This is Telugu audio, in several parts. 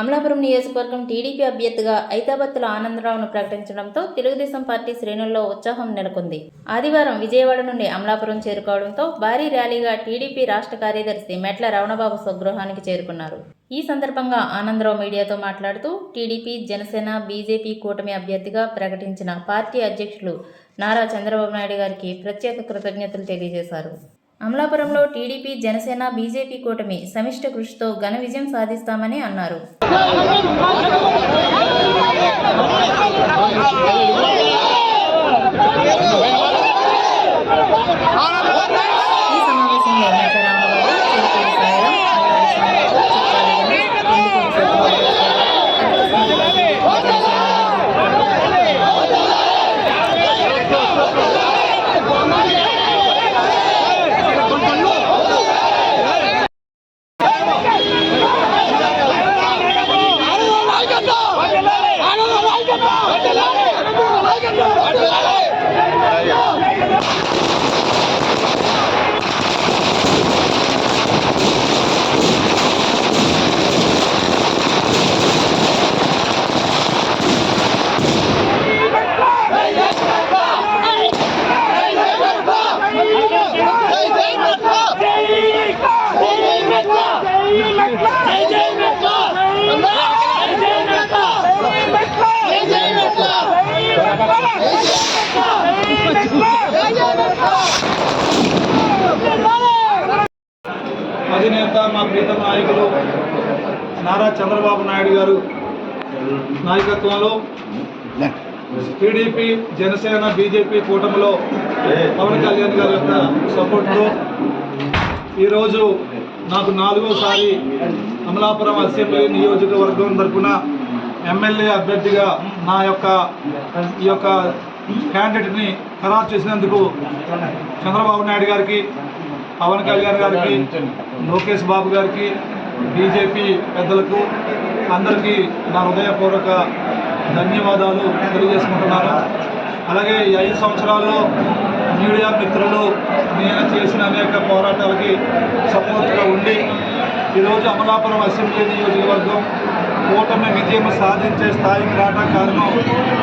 అమలాపురం నియోజకవర్గం టీడీపీ అభ్యర్థిగా ఐతాబత్తుల ఆనందరావును ప్రకటించడంతో తెలుగుదేశం పార్టీ శ్రేణుల్లో ఉత్సాహం నెలకొంది. ఆదివారం విజయవాడ నుండి అమలాపురం చేరుకోవడంతో భారీ ర్యాలీగా టీడీపీ రాష్ట్ర కార్యదర్శి మెట్ల రవణబాబు స్వగృహానికి చేరుకున్నారు. ఈ సందర్భంగా ఆనందరావు మీడియాతో మాట్లాడుతూ టీడీపీ జనసేన బీజేపీ కూటమి అభ్యర్థిగా ప్రకటించిన పార్టీ అధ్యక్షులు నారా చంద్రబాబు నాయుడు గారికి ప్రత్యేక కృతజ్ఞతలు తెలియజేశారు. అమలాపురంలో టీడీపీ జనసేన బీజేపీ కూటమి సమిష్ట కృషితో ఘన విజయం సాధిస్తామని అన్నారు. ప్రీతం నాయకులు నారా చంద్రబాబు నాయుడు గారు నాయకత్వంలో టీడీపీ జనసేన బీజేపీ కూటమిలో పవన్ కళ్యాణ్ గారి యొక్క సపోర్ట్తో ఈరోజు నాకు నాలుగోసారి అమలాపురం అసెంబ్లీ నియోజకవర్గం తరఫున ఎమ్మెల్యే అభ్యర్థిగా నా యొక్క ఈ యొక్క క్యాండిడేట్ని ఖరారు చేసినందుకు చంద్రబాబు నాయుడు గారికి పవన్ కళ్యాణ్ గారికి లోకేష్ బాబు గారికి బీజేపీ పెద్దలకు అందరికీ నా హృదయపూర్వక ధన్యవాదాలు తెలియజేసుకుంటున్నాను. అలాగే ఈ ఐదు సంవత్సరాల్లో మీడియా మిత్రులు నేను చేసిన అనేక పోరాటాలకి సపోర్ట్గా ఉండి ఈరోజు అమలాపురం అసెంబ్లీ నియోజకవర్గం కూటమి విజయం సాధించే స్థాయికి రావడం కారణం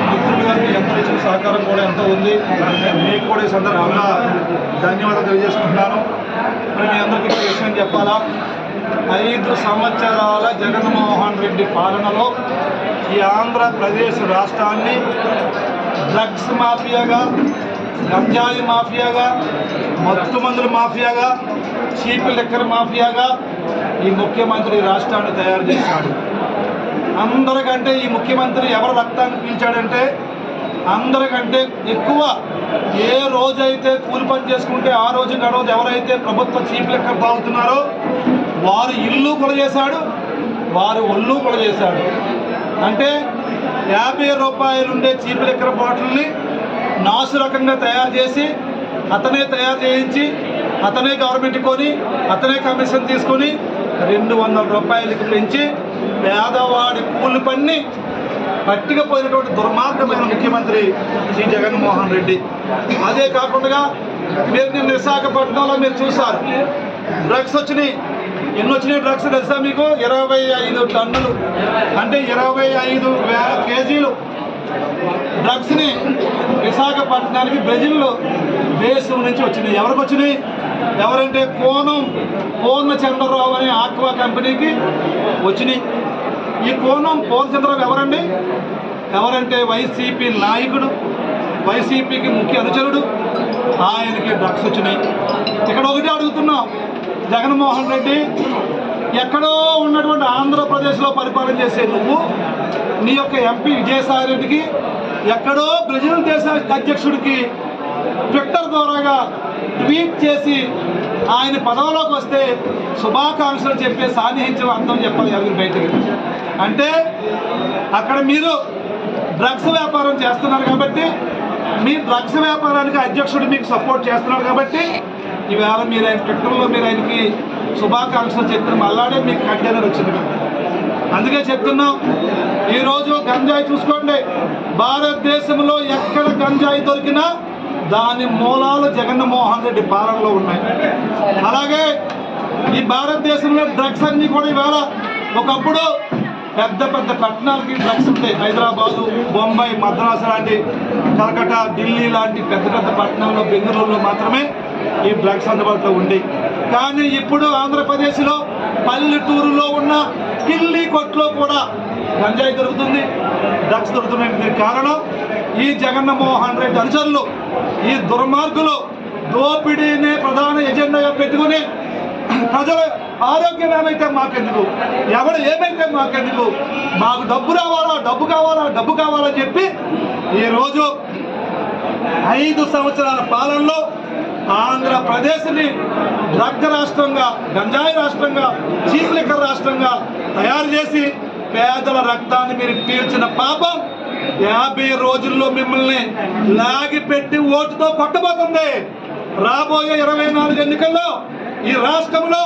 మిత్రులు గారికి ఎంత ఇచ్చిన సహకారం కూడా ఎంతో ఉంది. మీకు కూడా ఈ సందర్భంగా ధన్యవాదాలు తెలియజేసుకుంటున్నాను. మరి మీ అందరికీ ఒక విషయం చెప్పాలా? ఐదు సంవత్సరాల జగన్మోహన్ రెడ్డి పాలనలో ఈ ఆంధ్రప్రదేశ్ రాష్ట్రాన్ని డ్రగ్స్ మాఫియాగా గంజాయి మాఫియాగా మత్తు మందుల మాఫియాగా చీప్ లెక్కర్ మాఫియాగా ఈ ముఖ్యమంత్రి రాష్ట్రాన్ని తయారు చేశాడు. అందరికంటే ఈ ముఖ్యమంత్రి ఎవరు రక్తాన్ని పీల్చాడంటే అందరికంటే ఎక్కువ ఏ రోజైతే కూలి పని చేసుకుంటే ఆ రోజు గడవదు రోజు ఎవరైతే ప్రభుత్వ చీఫ్ లెక్క తాగుతున్నారో వారు ఇల్లు కూడా చేశాడు వారు ఒళ్ళు కూడా చేశాడు. అంటే యాభై రూపాయలుండే చీప్ లెక్కర్ బాటిల్ని నాసు రకంగా తయారు చేసి అతనే తయారు చేయించి అతనే గవర్నమెంట్ కొని అతనే కమిషన్ తీసుకొని రెండు వందల రూపాయలకి పెంచి పేదవాడి కూలి పన్ని పట్టికపోయినటువంటి దుర్మార్గమైన ముఖ్యమంత్రి శ్రీ జగన్మోహన్ రెడ్డి. అదే కాకుండా మీరు నిన్న విశాఖపట్నంలో మీరు చూశారు. డ్రగ్స్ వచ్చినాయి. ఎన్ని వచ్చినాయి డ్రగ్స్ తెలుసా మీకు? ఇరవై ఐదు టన్నులు. అంటే ఇరవై ఐదు వేల కేజీలు. డ్రగ్స్ని విశాఖపట్నానికి బ్రెజిల్లో దేశం నుంచి వచ్చినాయి. ఎవరికి వచ్చినాయి? ఎవరంటే కోనం పూర్ణచంద్రరావు అనే ఆక్వా కంపెనీకి వచ్చినాయి. ఈ కోణం పూర్ణచంద్రరావు ఎవరండి? ఎవరంటే వైసీపీ నాయకుడు వైసీపీకి ముఖ్య అనుచరుడు. ఆయనకి డ్రగ్స్ వచ్చినాయి. ఇక్కడ ఒకటి అడుగుతున్నాం. జగన్మోహన్ రెడ్డి ఎక్కడో ఉన్నటువంటి ఆంధ్రప్రదేశ్లో పరిపాలన చేసే నువ్వు నీ యొక్క ఎంపీ విజయసాయి రెడ్డికి ఎక్కడో బ్రెజిల్ దేశ అధ్యక్షుడికి ట్విట్టర్ ద్వారాగా ట్వీట్ చేసి ఆయన పదవిలోకి వస్తే శుభాకాంక్షలు చెప్పే సాన్నిహించిన అర్థం చెప్పాలి ఎవరికి బయటకి. అంటే అక్కడ మీరు డ్రగ్స్ వ్యాపారం చేస్తున్నారు కాబట్టి మీ డ్రగ్స్ వ్యాపారానికి అధ్యక్షుడు మీకు సపోర్ట్ చేస్తున్నారు కాబట్టి ఈవేళ మీరు ఆయన ట్విట్టర్లో మీరు ఆయనకి శుభాకాంక్షలు చెప్పిన మళ్ళాడే మీకు కంటైనర్ వచ్చింది అందుకే చెప్తున్నాం ఈరోజు గంజాయి చూసుకోండి. భారతదేశంలో ఎక్కడ గంజాయి దొరికినా దాని మూలాలు జగన్మోహన్ రెడ్డి పాలనలో ఉన్నాయి. భారతదేశంలో డ్రగ్స్ అన్నీ కూడా ఇవాళ ఒకప్పుడు పెద్ద పెద్ద పట్టణాలకి డ్రగ్స్ ఉంటాయి. హైదరాబాదు బొంబాయి మద్రాసు లాంటి కలకటా ఢిల్లీ లాంటి పెద్ద పెద్ద పట్టణాల్లో బెంగళూరులో మాత్రమే ఈ డ్రగ్స్ అందుబాటులో ఉంది కానీ ఇప్పుడు ఆంధ్రప్రదేశ్లో పల్లెటూరులో ఉన్న కిల్లి కొట్లో కూడా గంజాయి దొరుకుతుంది డ్రగ్స్ దొరుకుతున్నాయి కారణం ఈ జగన్మోహన్ రెడ్డి అనుచరులు ఈ దుర్మార్గులు దోపిడీనే ప్రధాన ఎజెండాగా పెట్టుకుని ప్రజల ఆరోగ్యం ఏమైతే మాకెందుకు? ఎవడు ఏమైతే మాకెందుకు? మాకు డబ్బు రావాలా డబ్బు కావాలా డబ్బు కావాలని చెప్పి ఈరోజు ఐదు సంవత్సరాల పాలనలో ఆంధ్రప్రదేశ్ని డ్రగ్ రాష్ట్రంగా గంజాయి రాష్ట్రంగా చీప్ లిక్కర్ రాష్ట్రంగా తయారు చేసి పేదల రక్తాన్ని మీరు పీల్చిన పాపం యాభై రోజుల్లో మిమ్మల్ని లాగిపెట్టి ఓటుతో కొట్టబోతుంది. రాబోయే ఇరవై నాలుగు ఎన్నికల్లో ఈ రాష్ట్రంలో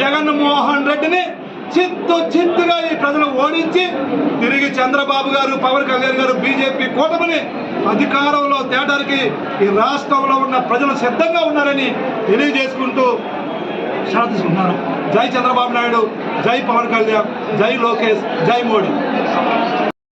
జగన్మోహన్ రెడ్డిని చిత్తు చిత్తుగా ఈ ప్రజలు ఓడించి తిరిగి చంద్రబాబు గారు పవన్ కళ్యాణ్ గారు బీజేపీ కూటమిని అధికారంలో తేడానికి ఈ రాష్ట్రంలో ఉన్న ప్రజలు సిద్ధంగా ఉన్నారని తెలియజేసుకుంటూ శ్రద్ధిస్తున్నారు జై చంద్రబాబు నాయుడు జై పవన్ కళ్యాణ్ జై లోకేష్ జై మోడీ.